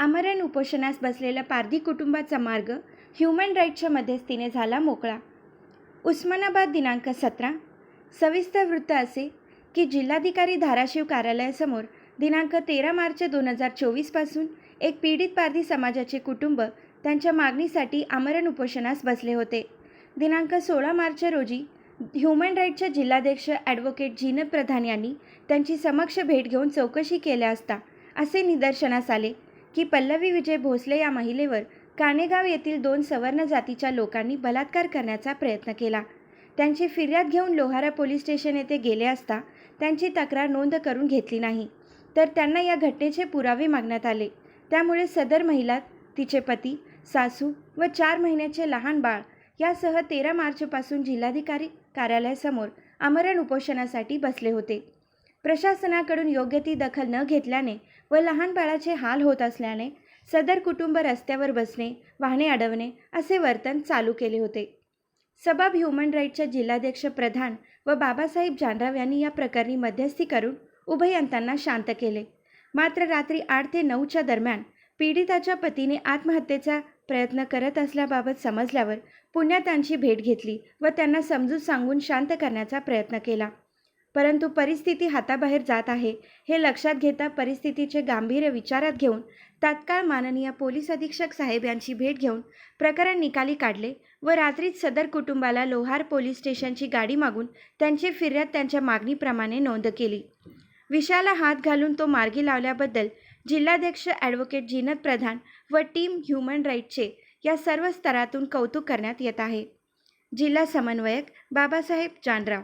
आमरण उपोषणास बसलेल्या पारधी कुटुंबाचा मार्ग ह्युमन राईट्सच्या मध्यस्थीने झाला मोकळा. उस्मानाबाद दिनांक सतरा. सविस्तर वृत्त असे की जिल्हाधिकारी धाराशिव कार्यालयासमोर दिनांक तेरा मार्च दोन हजार चोवीसपासून एक पीडित पारधी समाजाचे कुटुंब त्यांच्या मागणीसाठी आमरण उपोषणास बसले होते. दिनांक सोळा मार्च रोजी ह्युमन राईटच्या जिल्हाध्यक्ष ॲडव्होकेट जीनत प्रधान यांनी त्यांची समक्ष भेट घेऊन चौकशी केल्या असता असे निदर्शनास आले. की पल्लवी विजय भोसले या महिलेवर कानेगाव येथील दोन सवर्ण जातीच्या लोकांनी बलात्कार करण्याचा प्रयत्न केला. त्यांची फिर्याद घेऊन लोहारा पोलीस स्टेशन येथे गेले असता त्यांची तक्रार नोंद करून घेतली नाही. तर त्यांना या घटनेचे पुरावे मागण्यात आले. त्यामुळे सदर महिला तिचे पती सासू व चार महिन्याचे लहान बाळ यासह तेरा मार्चपासून जिल्हाधिकारी कार्यालयासमोर आमरण उपोषणासाठी बसले होते. प्रशासनाकडून योग्य ती दखल न घेतल्याने व लहान बाळाचे हाल होत असल्याने सदर कुटुंब रस्त्यावर बसणे वाहने अडवणे असे वर्तन चालू केले होते. सबाब ह्युमन राईटच्या जिल्हाध्यक्ष प्रधान व बाबासाहेब जानराव यांनी या प्रकरणी मध्यस्थी करून उभयंतांना शांत केले. मात्र रात्री आठ ते नऊच्या दरम्यान पीडिताच्या पतीने आत्महत्येचा प्रयत्न करत असल्याबाबत समजल्यावर पुण्यातांची भेट घेतली व त्यांना समजूत सांगून शांत करण्याचा प्रयत्न केला. परंतु परिस्थिती हाताबाहेर जात आहे. हे लक्षात घेता परिस्थितीचे गांभीर्य विचारात घेऊन तात्काळ माननीय पोलीस अधीक्षक साहेब यांची भेट घेऊन प्रकरण निकाली काढले व रात्रीच सदर कुटुंबाला लोहार पोलीस स्टेशनची गाडी मागून त्यांची फिर्याद त्यांच्या मागणीप्रमाणे नोंद केली. विषयाला हात घालून तो मार्गी लावल्याबद्दल जिल्हाध्यक्ष ॲडव्होकेट जिनत प्रधान व टीम ह्युमन राईटचे या सर्व स्तरातून कौतुक करण्यात येत आहे. जिल्हा समन्वयक बाबासाहेब जानराव